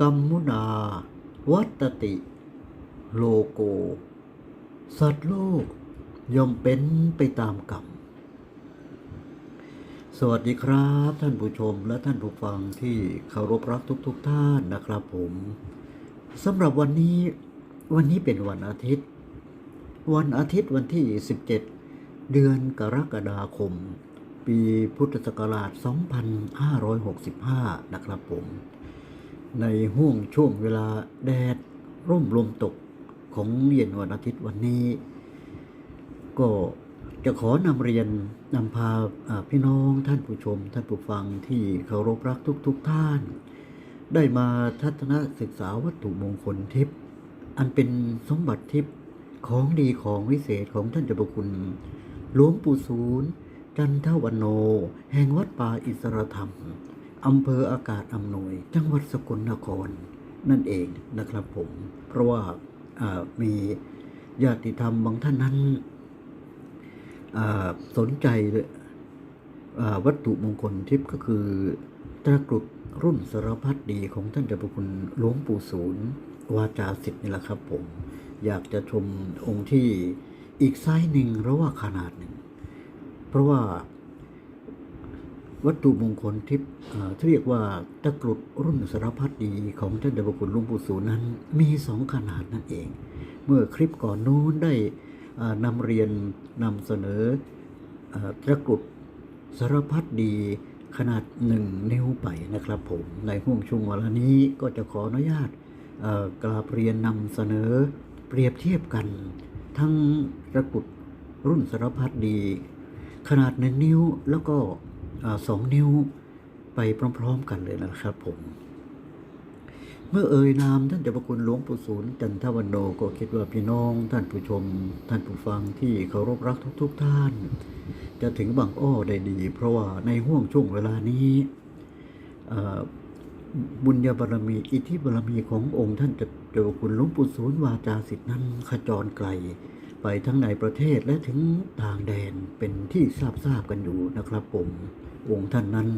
กัมมุนา วัตติ โลโก สัตว์โลกย่อมเป็นไปตามกรรม สวัสดีครับ ท่านผู้ชมและท่านผู้ฟังที่เคารพรักทุกๆทท่านนะครับผมสำหรับวันนี้วันนี้เป็นวันอาทิตย์ วันอาทิตย์วันที่ 17 เดือนกรกฎาคม ปีพุทธศักราช 2565 นะครับผม ในห่วงช่วงเวลาแดดร่มลมตกของเย็นวันอาทิตย์วันนี้ ก็จะขอนำเรียนนำพาพี่น้องท่านผู้ชม ท่านผู้ฟังที่เคารพรักทุกๆทท่าน ได้มาทัศนศึกษาวัตถุมงคลทิพย์อันเป็นสมบัติทิพย์ของดีของวิเศษของท่านเจ้าพระคุณหลวงปู่ศูนย์จันทวันโน แห่งวัดป่าอิสรธรรม อำเภออากาศอำนวย จังหวัดสกลนคร นั่นเองนะครับผม เพราะว่ามีญาติธรรมบางท่านนั้นสนใจเลยวัตถุมงคลทิพย์ก็คือตะกรุดรุ่นสารพัดดีของท่านเจ้าพระคุณหลวงปู่ศูนย์ วาจาสิทธิ์นี่แหละครับผม อยากจะชมองค์ที่อีกไซส์หนึ่งหรือว่าขนาดหนึ่ง เพราะว่า วัตถุมงคลทิพย์อ่าที่เรียกว่าตะกรุดรุ่นสารพัดดีของท่านเดชพระคุณหลวงปู่ศูนย์นั้น มีสองขนาดนั่นเอง เมื่อคลิปก่อนนู้นได้นำเรียนนำเสนอตะกรุดสารพัดดีขนาดหนึ่งนิ้วไปนะครับผมในห่วงช่วงเวลานี้ก็จะขออนุญาตกราบเรียนนำเสนอเปรียบเทียบกัน ทั้งตะกรุดรุ่นสารพัดดี ขนาดหนึ่งนิ้วแล้วก็ สองนิ้วไปพร้อม ๆ กันเลยนะครับผม เมื่อเอ่ยนามท่านเจ้าพระคุณหลวงปู่ศูนย์จันทวันโนก็คิดว่าพี่น้อง ท่านผู้ชม ท่านผู้ฟังที่เคารพรักทุก ๆ ท่าน จะถึงบางอ้อได้ดี เพราะว่าในห่วงช่วงเวลานี้บุญญาบารมีอิทธิบารมีขององค์ท่านเจ้าพระคุณหลวงปู่ศูนย์วาจาสิทธินั้นขจรไกล ไปทั้งในประเทศและถึงต่างแดนเป็นที่ทราบทราบกันอยู่นะครับผมองค์ท่านนั้น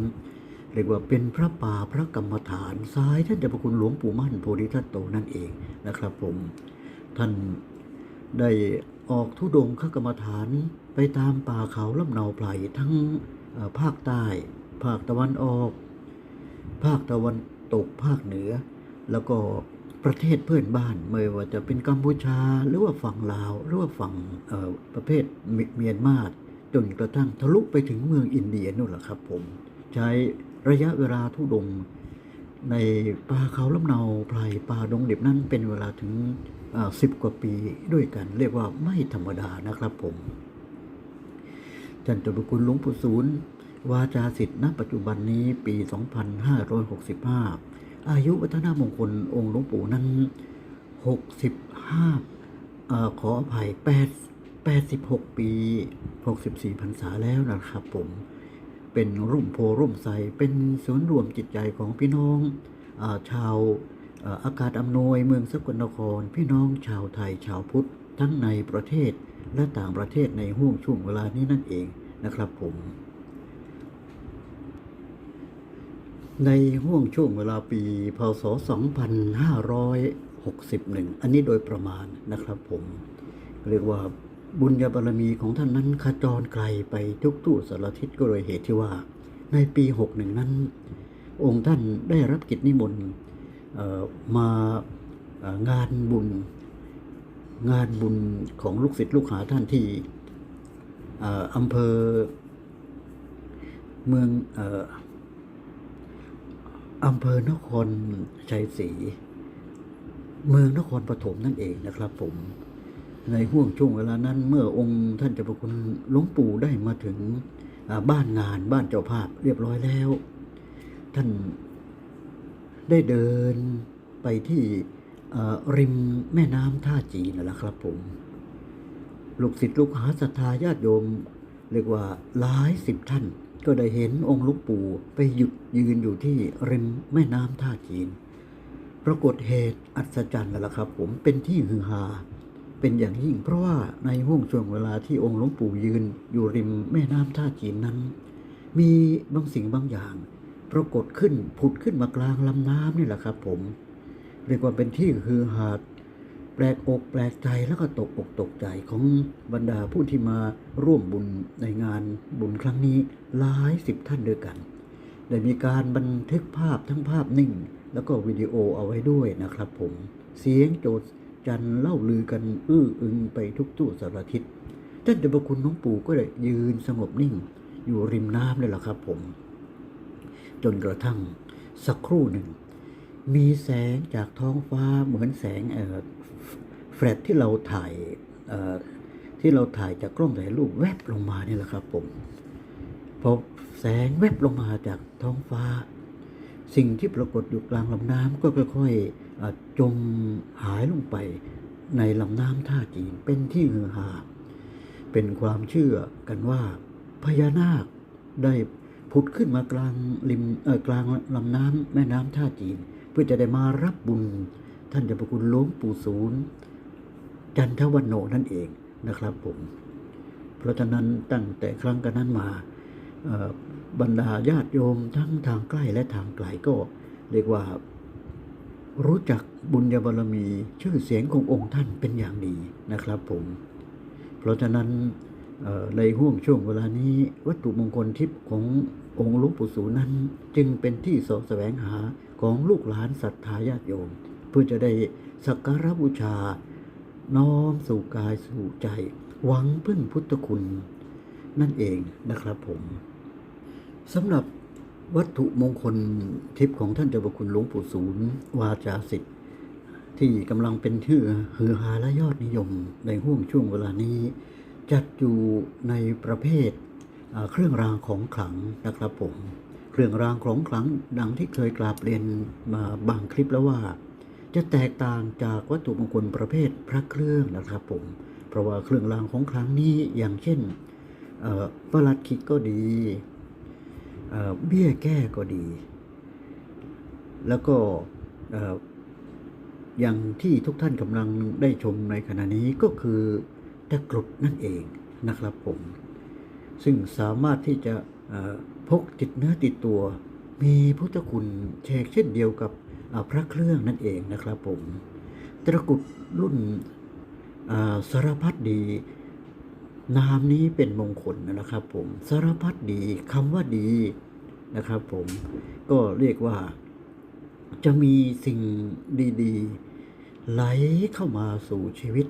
เรียกว่าเป็นพระป่าพระกรรมฐานซ้ายท่านเจ้าพระคุณหลวงปู่มั่นโพธิทัตโตนั่นเองนะครับผม ท่านได้ออกทุดงขกรรมฐานไปตามป่าเขาลำเนาไพรทั้งภาคใต้ ภาคตะวันออก ภาคตะวันตกภาคเหนือ แล้วก็ ประเทศเพื่อนบ้านไม่ว่าจะเป็นกัมพูชาหรือว่าฝั่งลาว หรือว่าฝั่งประเภทเมียนมาจนกระทั่งทะลุไปถึงเมืองอินเดียนู่นแหละครับผมใช้ระยะเวลาทุดง ในป่าเขาลำเนาไพรป่าดงดิบนั้นเป็นเวลาถึงสิบกว่าปีด้วยกัน เรียกว่าไม่ธรรมดานะครับผมท่านเจ้าพระคุณหลวงปู่ศูนย์วาจาสิทธิ์ณปัจจุบันนี้ปี 2565 อายุวัฒนามงคลองค์หลวงปู่นั้น 65อ่าขออภัย8 86 ปี 64พรรษาแล้วนะครับผมเป็นร่มโพร่มใสเป็นศูนย์รวมจิตใจของพี่น้องอาชาวอาอากาศอำนวยเมืองสกลนคร พี่น้องชาวไทยชาวพุทธ ทั้งในประเทศและต่างประเทศในห่วงช่วงเวลานี้นั่นเองนะครับผม ในห่วงช่วงเวลาปีพศ 2561 อันนี้โดยประมาณนะครับผม เรียกว่าบุญญาบารมีของท่านนั้นขจรไกลไปทุกตู้สารทิศก็เลยเหตุที่ว่า ในปี 61 นั้น องค์ท่านได้รับกิจนิมนต์มางานบุญ งานบุญของลูกศิษย์ลูกหาท่านที่อำเภอเมืองอ อำเภอนครชัยศรีเมืองนครปฐมนั่นเองนะครับ ผม ในห่วงช่วงเวลานั้น เมื่อองค์ท่านเจ้าพระคุณหลวงปู่ได้มาถึงบ้านงานบ้านเจ้าภาพเรียบร้อยแล้ว ท่านได้เดินไปที่ริมแม่น้ำท่าจีนนั่นแหละครับ ผมลูกศิษย์ลูกหาศรัทธาญาติโยม เรียกว่าหลายสิบท่าน ก็ได้เห็นองค์ลูกปู่ไปหยุดยืนอยู่ที่ริมแม่น้ำท่าจีน ปรากฏเหตุอัศจรรย์นั่นแหละครับผมเป็นที่ฮือฮาเป็นอย่างยิ่งเพราะว่าในห่วงช่วงเวลาที่องค์หลวงปู่ยืนอยู่ริมแม่น้ำท่าจีนนั้น มีบางสิ่งบางอย่าง ปรากฏขึ้นผุดขึ้นมากลางลำน้ำนี่แหละครับผม เรียกว่าเป็นที่ฮือฮา แปลกอกแปลกใจแล้วก็ตกอกตกใจของบรรดาผู้ที่มาร่วมบุญในงานบุญครั้งนี้หลายสิบท่านด้วยกัน ได้มีการบันทึกภาพทั้งภาพนิ่ง แล้วก็วิดีโอเอาไว้ด้วยนะครับผม เสียงโจดจันเล่าลือกันอื้ออึงไปทุกตู้สารทิศท่านเจ้าพระคุณหลวงปู่ก็ได้ยืนสงบนิ่ง อยู่ริมน้ำเลยล่ะครับผม จนกระทั่งสักครู่หนึ่ง มีแสงจากท้องฟ้าเหมือนแสงเอ่อ แฟลชที่เราถ่ายที่เราถ่ายจากกล้องถ่ายรูปแวบลงมาเนี่ยแหละครับผมพอแสงแวบลงมาจากท้องฟ้า สิ่งที่ปรากฏอยู่กลางลำน้ำก็ค่อยๆเอ่อจมหายลงไปในลำน้ำท่าจีนเป็นที่ฮือฮาเป็นความเชื่อกันว่าพญานาคได้ผุดขึ้นมากลางริมกลางลำน้ำแม่น้ำท่าจีน เพื่อจะได้มารับบุญท่านเจ้าพระคุณหลวงปู่ศูนย์ จันทวันโนนั่นเองนะครับผมเพราะฉะนั้นตั้งแต่ครั้งกันนั้นมาบรรดาญาติโยมทั้งทางใกล้และทางไกลก็เรียกว่า รู้จักบุญญาบารมีชื่อเสียงขององค์ท่านเป็นอย่างดีนะครับผม เพราะฉะนั้นในห่วงช่วงเวลานี้วัตถุมงคลทิพย์ขององค์หลวงปู่สูนั้น จึงเป็นที่เสาะแสวงหาของลูกหลานศรัทธาญาติโยม เพื่อจะได้สักการะบูชา น้อมสู่กายสู่ใจ หวังพึ่งพุทธคุณ นั่นเองนะครับผมสำหรับวัตถุมงคลทิพย์ของท่านเจ้าพระคุณหลวงปู่ศูนย์วาจาสิทธิ์ที่กำลังเป็นชื่อฮือฮาและยอดนิยมในห่วงช่วงเวลานี้ จัดอยู่ในประเภทเครื่องรางของขลังนะครับผม เครื่องรางของขลังดังที่เคยกราบเรียนมาบางคลิปแล้วว่า จะแตกต่างจากวัตถุมงคลประเภทพระเครื่องนะครับผม เพราะว่าเครื่องรางของขลังนี้อย่างเช่นประหลัดขิกก็ดีเบี้ยแก้ก็ดี แล้วก็ออย่างที่ทุกท่านกำลังได้ชมในขณะนี้ก็คือตะกรุดนั่นเองนะครับผม ซึ่งสามารถที่จะพกติดเนื้อติดตัว มีพุทธคุณเชกเช่นเดียวกับ พระเครื่องนั่นเองนะครับผม ตะกุดรุ่นสารพัดดีนามนี้เป็นมงคลนะครับ ผมสารพัดดีคำว่าดีนะครับ ผมก็เรียกว่าจะมีสิ่งดีๆ ไหลเข้ามาสู่ชีวิต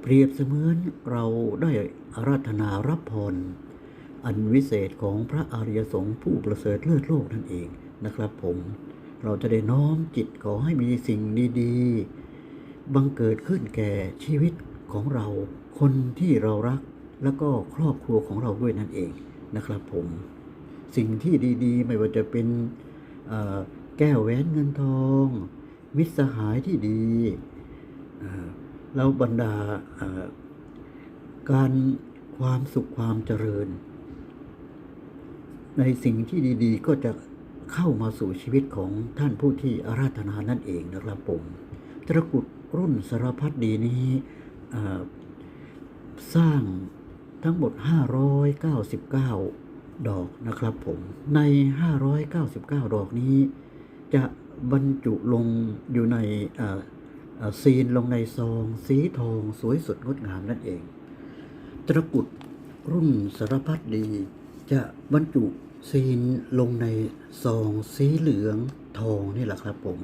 เปรียบเสมือนเราได้อาราธนารับพร อันวิเศษของพระอริยสงฆ์ผู้ประเสริฐเลิศโลกนั่นเองนะครับผม เราจะได้น้อมจิตขอให้มีสิ่งดีๆ บังเกิดขึ้นแก่ชีวิตของเรา คนที่เรารัก แล้วก็ครอบครัวของเราด้วยนั่นเองนะครับผม สิ่งที่ดีๆ ไม่ว่าจะเป็นแก้วแหวนเงินทอง มิตรสหายที่ดีแล้วบรรดาการความสุขความเจริญ ในสิ่งที่ดีๆ ก็จะ เข้ามาสู่ชีวิตของท่านผู้ที่อาราธนานั่นเองนะครับผมตระกุดรุ่นสารพัดดีนี้สร้างทั้งหมด 599 ดอกนะครับผมใน 599 ดอกนี้ จะบรรจุลงอยู่ในซีนลงในซอง สีทองสวยสดงดงามนั่นเองตระกุดรุ่นสารพัดดีจะบรรจุ ซีนลงในซองสีเหลืองทองนี่แหละครับผม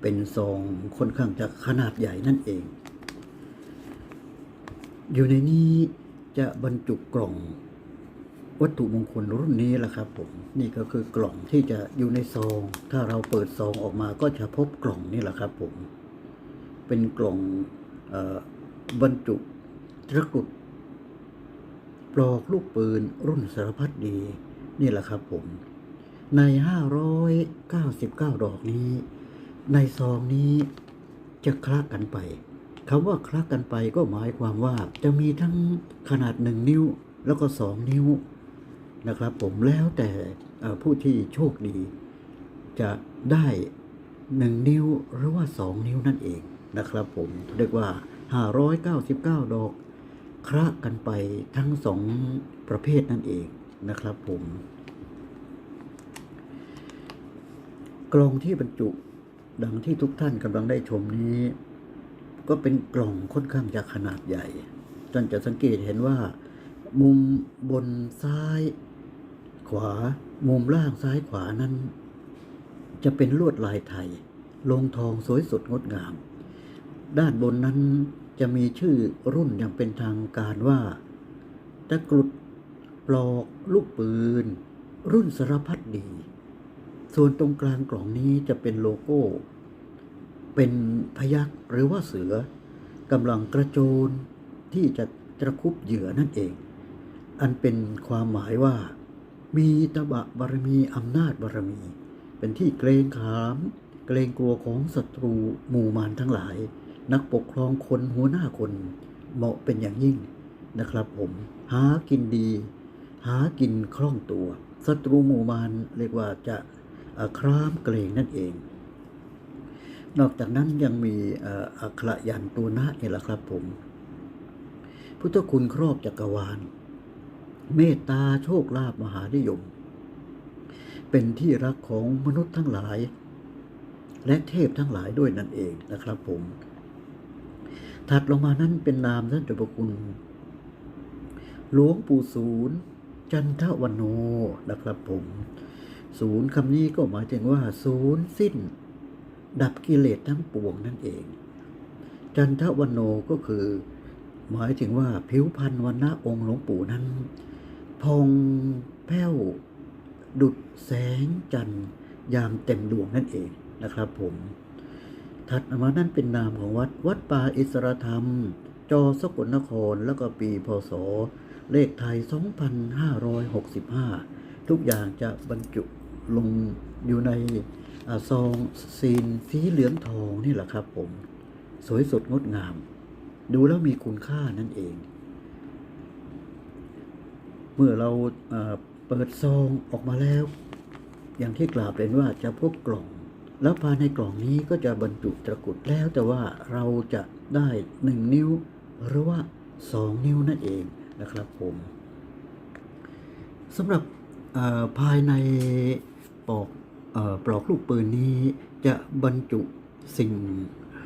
เป็นซองค่อนข้างจะขนาดใหญ่นั่นเอง อยู่ในนี้จะบรรจุกล่องวัตถุมงคลรุ่นนี้แหละครับผม นี่ก็คือกล่องที่จะอยู่ในซอง ถ้าเราเปิดซองออกมาก็จะพบกล่องนี่แหละครับผม เป็นกล่องออบรรจุตะกรุดปลอกลูกปืนรุ่นสารพัดดี นี่แหละครับผม ใน 599 ดอกนี้ ในซองนี้จะคละกันไปคำว่าคละกันไปก็หมายความว่าจะมีทั้งขนาดหนึ่งนิ้วแล้วก็สองนิ้วนะครับ ผมแล้วแต่ผู้ที่โชคดี จะได้หนึ่งนิ้วหรือว่าสองนิ้วนั่นเองนะครับ ผมเรียกว่า 599 ดอกคละกันไปทั้งสองประเภทนั่นเอง นะครับผม กล่องที่บรรจุดังที่ทุกท่านกำลังได้ชมนี้ ก็เป็นกล่องค่อนข้างจะขนาดใหญ่ ท่านจะสังเกตเห็นว่า มุมบนซ้าย ขวา มุมล่างซ้ายขวานั้น จะเป็นลวดลายไทย ลงทองสวยสดงดงาม ด้านบนนั้นจะมีชื่อรุ่นอย่างเป็นทางการว่าตะกรุด ปลอกลูกปืน รุ่นสารพัดดี ส่วนตรงกลางกล่องนี้จะเป็นโลโก้ เป็นพยักหรือว่าเสือกำลังกระโจนที่จะตะคุบเหยื่อนั่นเอง อันเป็นความหมายว่า มีตบะบารมีอำนาจบารมี เป็นที่เกรงขาม เกรงกลัวของศัตรูหมู่มารทั้งหลาย นักปกครองคนหัวหน้าคนเหมาะเป็นอย่างยิ่งนะครับผม หากินดี หากินคล่องตัวศัตรูหมู่มารเรียกว่าจะครามเกรงนั่นเอง นอกจากนั้นยังมีอัคระยันตัวนะนี่แหละครับผม พุทธคุณครอบจักรวาล เมตตาโชคลาภมหานิยม เป็นที่รักของมนุษย์ทั้งหลาย และเทพทั้งหลายด้วยนั่นเองนะครับผม ถัดลงมานั้นเป็นนามท่านเจ้าประคุณหลวงปู่ศูนย์ จันทวันโนนะครับผม ศูนย์คำนี้ก็หมายถึงว่า ศูนย์สิ้น ดับกิเลสทั้งปวงนั่นเอง จันทวันโนก็คือ หมายถึงว่าผิวพรรณวันณะองค์หลวงปู่นั้น พองแผ้ว ดุดแสงจันทร์ยามเต็มดวงนั่นเองนะครับผมถัดมานั่นเป็นนามของวัดวัดป่าอิสรธรรม จอสกลนครแล้วก็ปีพศ เลขไทย 2565 ทุกอย่างจะบรรจุลงอยู่ในอซองซีนสีเหลืองทองนี่แหละครับผม สวยสดงดงาม ดูแล้วมีคุณค่านั่นเอง เมื่อเราเปิดซองออกมาแล้ว อย่างที่กล่าวเป็นว่าจะพบกล่อง แล้วภายในกล่องนี้ก็จะบรรจุตะกุดแล้วแต่ว่าเราจะได้หนึ่งนิ้ว หรือว่าสองนิ้วนั่นเอง นะครับผมสำหรับภายในปลอกปลอกลูกปืนนี้จะบรรจุสิ่ง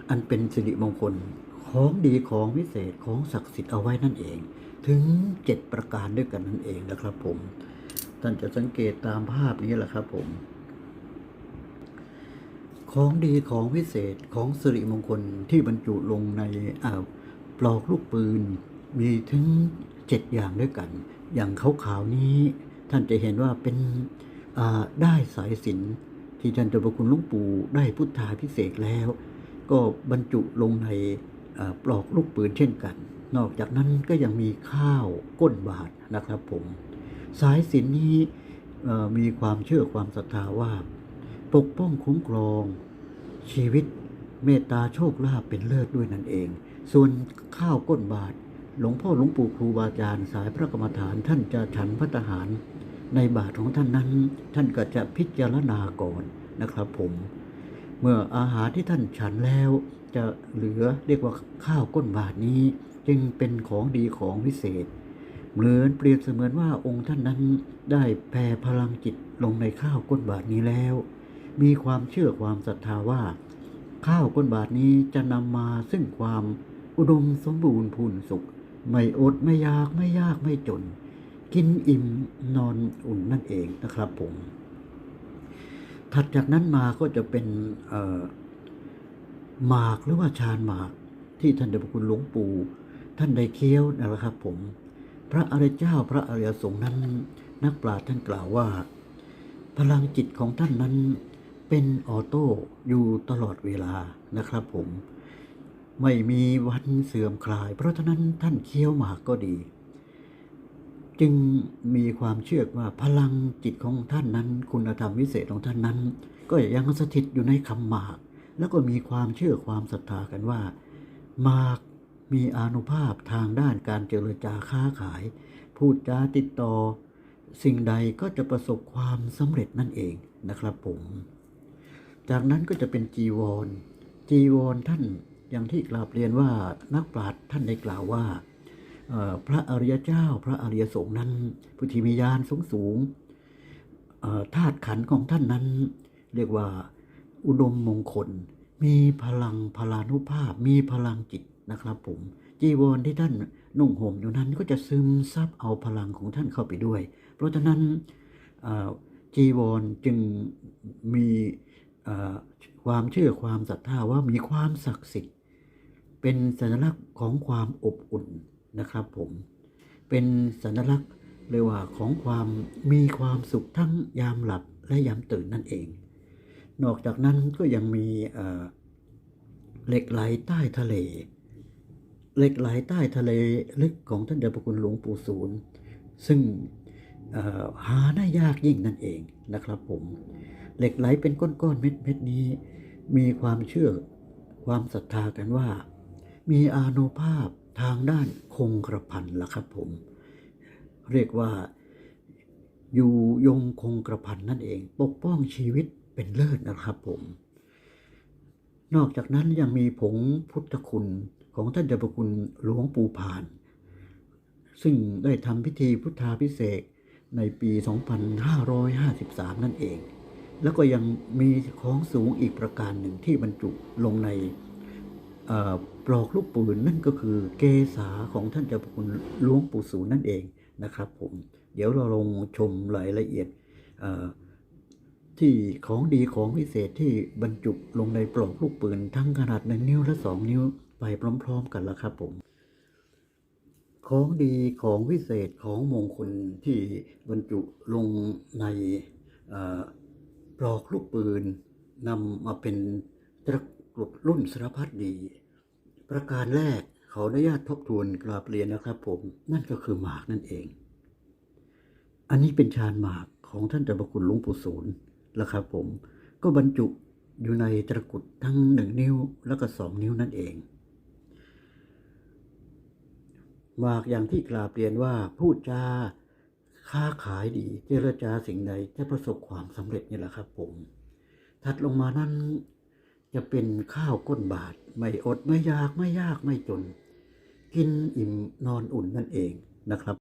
อันเป็นสิริมงคลของดีของวิเศษของศักดิ์สิทธิ์เอาไว้นั่นเอง ถึงเจ็ดประการด้วยกันนั่นเองนะครับผม ท่านจะสังเกตตามภาพนี้แหละครับผม ของดีของวิเศษของสิริมงคลที่บรรจุลงในปลอกลูกปืนมีถึง เจ็ดอย่างด้วยกัน อย่างขาวๆนี้ท่านจะเห็นว่าเป็นได้สายสินที่ท่านเจ้าพระคุณหลุงปู่ได้พุทธาพิเศษแล้ว ก็บรรจุลงในปลอกลูกปืนเช่นกัน นอกจากนั้นก็ยังมีข้าวก้นบาทนะครับผม สายสินนี้มีความเชื่อความศรัทธาว่า ปกป้องคุ้มครอง ชีวิตเมตตาโชคลาภเป็นเลิศด้วยนั่นเอง ส่วนข้าวก้นบาท หลวงพ่อหลวงปู่ครูบาอาจารย์สายพระกรรมฐานท่านจะฉันพัตตาหาร ในบาทของท่านนั้น ท่านก็จะพิจารณาก่อนนะครับผม เมื่ออาหารที่ท่านฉันแล้วจะเหลือเรียกว่าข้าวก้นบาทนี้ จึงเป็นของดีของวิเศษ เหมือนเปรียบเสมือนว่าองค์ท่านนั้นได้แผ่พลังจิตลงในข้าวก้นบาทนี้แล้ว มีความเชื่อความศรัทธาว่า ข้าวก้นบาทนี้จะนำมาซึ่งความอุดมสมบูรณ์พูนสุข ไม่อดไม่อยากไม่ยากไม่จน กินอิ่มนอนอุ่นนั่นเองนะครับผม ถัดจากนั้นมาก็จะเป็นหมากหรือว่าชานหมากที่ท่านเดชพระคุณหลวงปู่ท่านได้เคี้ยวนะครับผม พระอริยเจ้าพระอริยสงฆ์นั้น นักปราชญ์ท่านกล่าวว่า พลังจิตของท่านนั้นเป็นออโต้อยู่ตลอดเวลานะครับผม ไม่มีวันเสื่อมคลาย เพราะฉะนั้นท่านเคี้ยวหมากก็ดี จึงมีความเชื่อว่าพลังจิตของท่านนั้น คุณธรรมวิเศษของท่านนั้น ก็ยังสถิตอยู่ในคำหมาก แล้วก็มีความเชื่อความศรัทธากันว่าหมากมีอนุภาพทางด้านการเจรจาค้าขาย พูดจาติดต่อ สิ่งใดก็จะประสบความสำเร็จนั่นเองนะครับผม จากนั้นก็จะเป็นจีวร จีวรท่าน อย่างที่กราบเรียนว่านักปราชญ์ท่านได้กล่าวว่าพระอริยเจ้า พระอริยสงฆ์นั้นผู้ที่มีญาณสูงสูงธาตุขันธ์ของท่านนั้น เรียกว่า อุดมมงคล มีพลังพลานุภาพ มีพลังจิตนะครับผม จีวรที่ท่านนุ่งห่มอยู่นั้นก็จะซึมซับเอาพลังของท่านเข้าไปด้วย เพราะฉะนั้นจีวรจึงมีความเชื่อความศรัทธาว่ามีความศักดิ์สิทธิ์ เป็นสัญลักษณ์ของความอบอุ่นนะครับผมเป็นสัญลักษณ์เรียกว่าของความมีความสุขทั้งยามหลับและยามตื่นนั่นเอง นอกจากนั้นก็ยังมีเหล็กไหลใต้ทะเลเหล็กไหลใต้ทะเลลึกของท่านเดชพระคุณหลวงปู่ศูนย์ซึ่งหาได้ยากยิ่งนั่นเองนะครับผมเหล็กไหลเป็นก้อนๆเม็ดๆนี้ มีความเชื่อความศรัทธากันว่า มีอานุภาพทางด้านคงกระพันล่ะครับผม เรียกว่าอยู่ยงคงกระพันนั่นเอง ปกป้องชีวิตเป็นเลิศนะครับผม นอกจากนั้นยังมีผงพุทธคุณของท่านเจ้าประคุณหลวงปู่ผาน ซึ่งได้ทำพิธีพุทธาพิเศษในปี 2553 นั่นเอง แล้วก็ยังมีของสูงอีกประการหนึ่งที่บรรจุลงใน ปลอกลูกปืนนั่นก็คือเกษาของท่านเจ้าประคุณหลวงปู่ศูนั่นเองนะครับผมเดี๋ยวเราลงชมรายละเอียดที่ของดีของพิเศษที่บรรจุลงในปลอกลูกปืนทั้งขนาดหนึ่งนิ้วและสองนิ้วไปพร้อม ๆ กันแล้วครับผมของดีของวิเศษของมงคลที่บรรจุลงในปลอกลูกปืนนำมาเป็นตะ กรุดรุ่นสารพัดดี ประการแรกขออนุญาตทบทวนกราบเรียนนะครับ ผมนั่นก็คือหมากนั่นเอง อันนี้เป็นชานหมากของท่านเจ้าพระคุณหลวงปู่ศูนย์ล้วครับผมก็บรรจุอยู่ในตะกุดทั้งหนึ่งนิ้วแล้วก็สองนิ้วนั่นเองหมากอย่างที่กราบเรียนว่าพูดจาค้าขายดีเจรจาสิ่งใดจะประสบความสำเร็จนี่แหละครับผม ถัดลงมานั้น จะเป็นข้าวก้นบาท ไม่อดไม่ยากไม่ยากไม่จน กินอิ่มนอนอุ่นนั่นเองนะครับ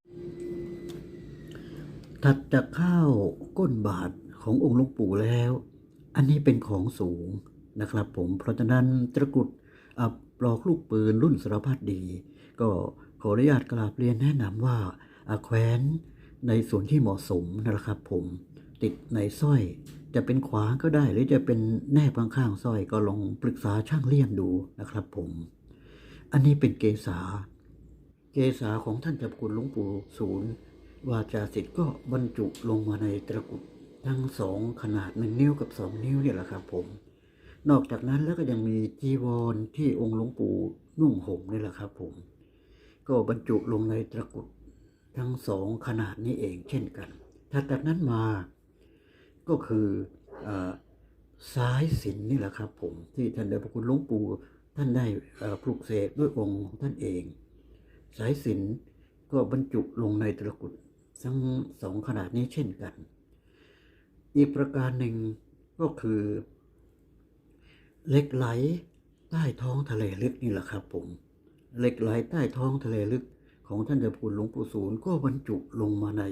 ถัดจากข้าวก้นบาทขององค์หลวงปู่แล้ว อันนี้เป็นของสูงนะครับ ผมเพราะฉะนั้นตะกุดอะปลอกลูกปืนรุ่นสารพัดดี ก็ขออนุญาตกราบเรียนแนะนำว่าแขวนในส่วนที่เหมาะสมนะครับผม ติดในสร้อย จะเป็นขวาก็ได้หรือจะเป็นแนบข้างๆสร้อยก็ลองปรึกษาช่างเลี่ยมดูนะครับผม อันนี้เป็นเกษา เกษาของท่านเจ้าคุณหลวงปู่ศูนย์วาจาสิทธิ์ก็บรรจุลงมาในตะกุดทั้งสองขนาดหนึ่งนิ้วกับสองนิ้วเนี่ยแหละครับผม นอกจากนั้นแล้วก็ยังมีจีวรที่องค์หลวงปู่นุ่งห่มนี่แหละครับผม ก็บรรจุลงในตะกุดทั้งสองขนาดนี้เองเช่นกัน ถัดจากนั้นมา ก็คือสายสินนี่แหละครับ ผมที่ท่านเดชพระคุณหลวงปู่ท่านได้ปลุกเสกด้วยองค์ของท่านเอง สายสินก็บรรจุลงในตะกุดทั้งสองขนาดนี้เช่นกัน อีกประการหนึ่งก็คือเหล็กไหลใต้ท้องทะเลลึกนี่แหละครับ ผมเหล็กไหลใต้ท้องทะเลลึกของท่านเจ้าคุณหลวงปู่ศูนย์ก็บรรจุลงมาใน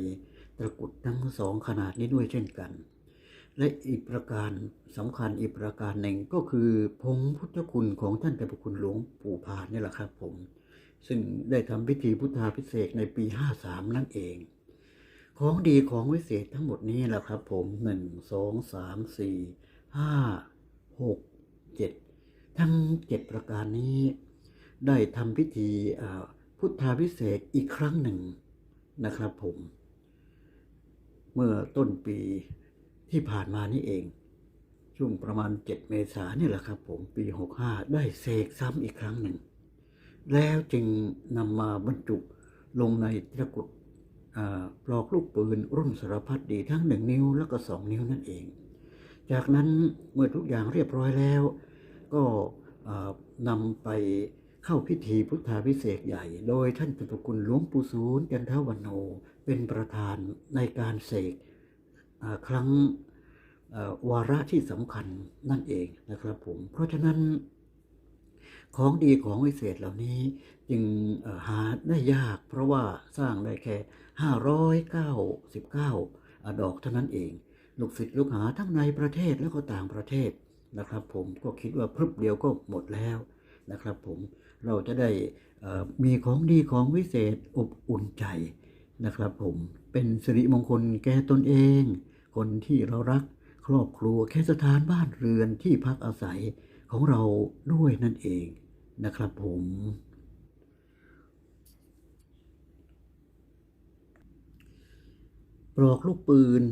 ตะกุดทั้งสองขนาดนี้ด้วยเช่นกัน และอีกประการสำคัญอีกประการหนึ่งก็คือผงพุทธคุณของท่านเจ้าคุณหลวงปู่ผานนี่แหละครับผม ซึ่งได้ทำพิธีพุทธาพิเศษในปี 53 นั่นเอง ของดีของวิเศษทั้งหมดนี้แหละครับผมหนึ่งสองสามสี่ห้าหกเจ็ดทั้งเจ็ดประการนี้ ได้ทำพิธีพุทธาพิเศษอีกครั้งหนึ่งนะครับผม เมื่อต้นปี ที่ผ่านมานี่เอง ช่วงประมาณ 7 เมษายนนี่แหละครับ ผมปี 65 ได้เสกซ้ำอีกครั้งหนึ่ง แล้วจึงนำมาบรรจุลงในตะกรุดปลอกลูกปืนรุ่นสารพัดดีทั้งหนึ่งนิ้วแล้วก็สองนิ้วนั่นเอง จากนั้นเมื่อทุกอย่างเรียบร้อยแล้ว ก็นำไปเข้าพิธีพุทธาพิเศษใหญ่ โดยท่านเจ้าคุณหลวงปู่ศูนย์จันทวันโน เป็นประธานในการเสก ครั้งวาระที่สำคัญนั่นเองนะครับผม เพราะฉะนั้นของดีของวิเศษเหล่านี้จึงหาได้ยาก เพราะว่าสร้างได้แค่ 599 ดอกเท่านั้นเอง ลูกศิษย์ลูกหาทั้งในประเทศแล้วก็ต่างประเทศนะครับ ผมก็คิดว่าพรึบเดียวก็หมดแล้วนะครับผมเราจะได้มีของดีของวิเศษอบอุ่นใจนะครับผม เป็นสิริมงคลแก่ตนเอง คนที่เรารัก ครอบครัวแค่สถานบ้านเรือนที่พักอาศัยของเราด้วยนั่นเองนะครับผม ปลอกลูกปืน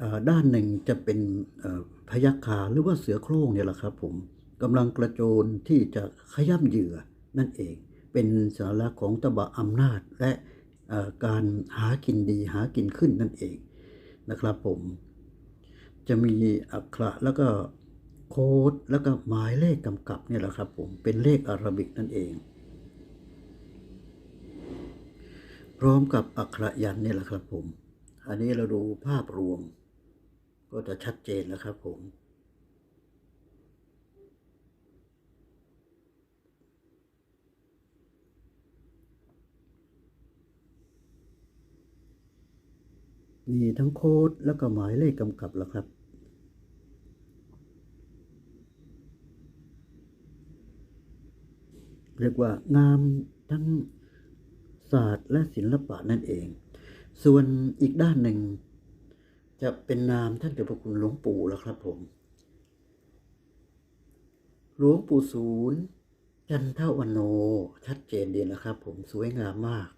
อ่อด้านหนึ่งจะเป็นอ่อพยัคฆาหรือว่าเสือโคร่งเนี่ยแหละครับผมกำลังกระโจนที่จะขย้ำเหยื่อนั่นเอง เป็นสัญลักษณ์ของตบะอำนาจและ การหากินดีหากินขึ้นนั่นเองนะครับผม จะมีอักขระแล้วก็โค้ดแล้วก็หมายเลขกำกับเนี่ยแหละครับผมเป็นเลขอารบิกนั่นเอง พร้อมกับอักขระยันเนี่ยแหละครับผม อันนี้เราดูภาพรวม ก็จะชัดเจนแล้วครับผม มีทั้งโค้ดแล้วก็หมายเลขกำกับแล้วครับ เรียกว่างามทั้งศาสตร์และศิลปะนั่นเอง ส่วนอีกด้านหนึ่ง จะเป็นนามท่านเจ้าพระคุณหลวงปู่แล้วครับผมหลวงปู่ศูนย์จันทวันโนชัดเจนดีนะครับผมสวยงามมาก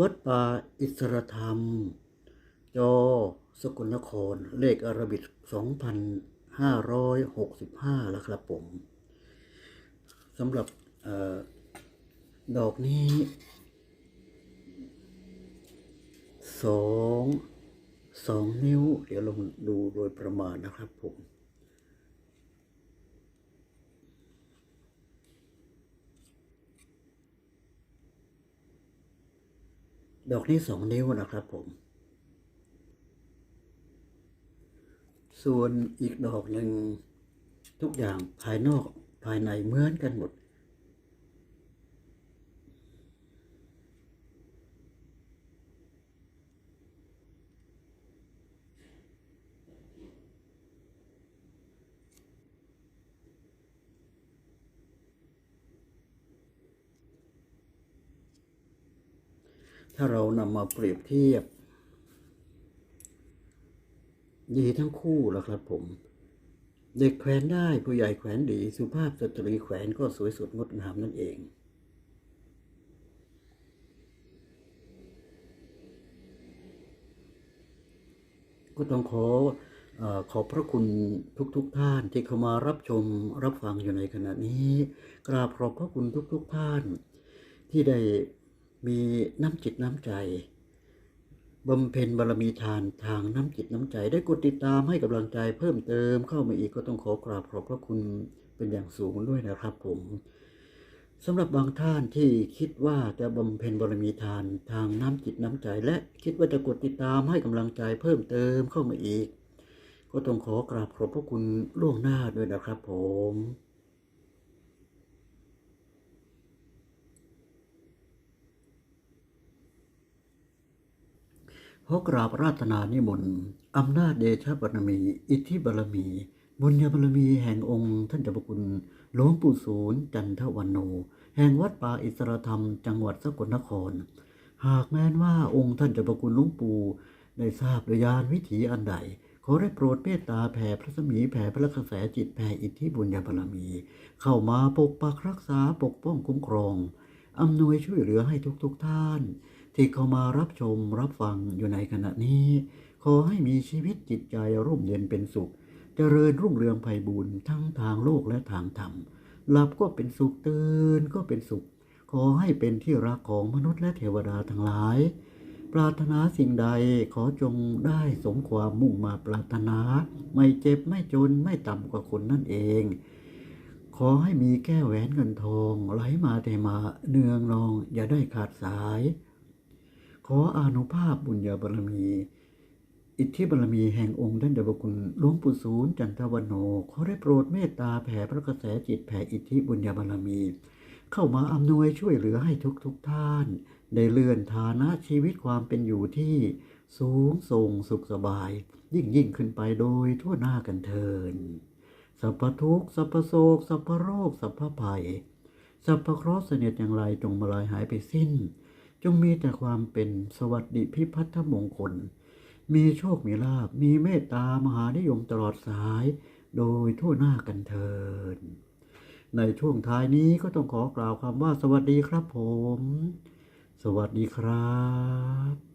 วัดป่าอิสรธรรม จอสกลนคร เลขอาราบิก2,565 แล้วครับผมสำหรับออดอกนี้สองสองนิ้ว เดี๋ยวลองดูโดยประมาณนะครับผม ดอกนี้สองนิ้วนะครับผม ส่วนอีกดอกหนึ่งทุกอย่างภายนอกภายในเหมือนกันหมด ถ้าเรานำมาเปรียบเทียบ ดีทั้งคู่แล้วครับผม เด็กแขวนได้ผู้ใหญ่แขวนดี สุภาพสตรีแขวนก็สวยสดงดงามนั่นเองก็ต้องขออขอบพระคุณทุกๆทท่านที่เข้ามารับชมรับฟังอยู่ในขณะนี้ กราบขอบพระคุณทุกๆทท่านที่ได้ มีน้ำจิตน้ำใจบำเพ็ญบารมีทานทางน้ำจิตน้ำใจ ได้กดติดตามให้กำลังใจเพิ่มเติมเข้ามาอีกก็ต้องขอกราบขอบพระคุณเป็นอย่างสูงด้วยนะครับผมสำหรับบางท่านที่คิดว่าจะบำเพ็ญบารมีทานทางน้ำจิตน้ำใจ และคิดว่าจะกดติดตามให้กำลังใจเพิ่มเติมเข้ามาอีก ก็ต้องขอกราบขอบพระคุณล่วงหน้าด้วยนะครับผม ขอกราบราตนานิมนต์อำนาจเดชะบารมี อิทธิบารมี บุญญาบารมีแห่งองค์ท่านเจ้าพระคุณหลวงปู่ศูนย์จันทวันโน แห่งวัดป่าอิสรธรรม จังหวัดสกลนคร หากแม้นว่าองค์ท่านเจ้าพระคุณหลวงปู่ได้ทราบโดยยานวิถีอันใดขอได้โปรดเมตตาแผ่พระสมีแผ่พระกระแสจิตแผ่อิทธิบุญญาบารมี เข้ามาปกปักรักษาปกป้องคุ้มครองอำนวยช่วยเหลือให้ทุกๆทท่าน ที่เข้ามารับชมรับฟังอยู่ในขณะนี้ ขอให้มีชีวิตจิตใจร่มเย็นเป็นสุขจเจริญรุ่งเรืองไพบูรณ์ทั้งทางโลกและทางธรรม หลับก็เป็นสุขตื่นก็เป็นสุข ขอให้เป็นที่รักของมนุษย์และเทวดาทั้งหลาย ปรารถนาสิ่งใดขอจงได้สมความมุ่งมาปรารถนา ไม่เจ็บไม่จนไม่ต่ำกว่าคนนั่นเองขอให้มีแก้วแหวนเงินทองไหลมาเทมาเนืองนองอย่าได้ขาดสาย ขออานุภาพบุญญาบารมี อิทธิบารมีแห่งองค์ท่านเดชพระคุณหลวงปู่ศูนย์จันทวันโน ขอได้โปรดเมตตาแผ่พระกระแสจิตแผ่อิทธิบุญญาบารมี เข้ามาอำนวยช่วยเหลือให้ทุกทุกท่าน ได้เลื่อนฐานะชีวิตความเป็นอยู่ที่สูงส่งสุขสบาย ยิ่งยิ่งขึ้นไปโดยทั่วหน้ากันเทินสัพพทุกข์สัพพโศกสัพพโรคสัพพภัยสัพพเคราะห์เสนียดอย่างไรจงมาลายหายไปสิ้น จงมีแต่ความเป็นสวัสดิพิพัฒนมงคล มีโชค มีลาบ มีเมตตามหานิยมตลอดสาย โดยทั่วหน้ากันเทิน ในช่วงท้ายนี้ก็ต้องขอกล่าวคำว่าสวัสดีครับผม สวัสดีครับ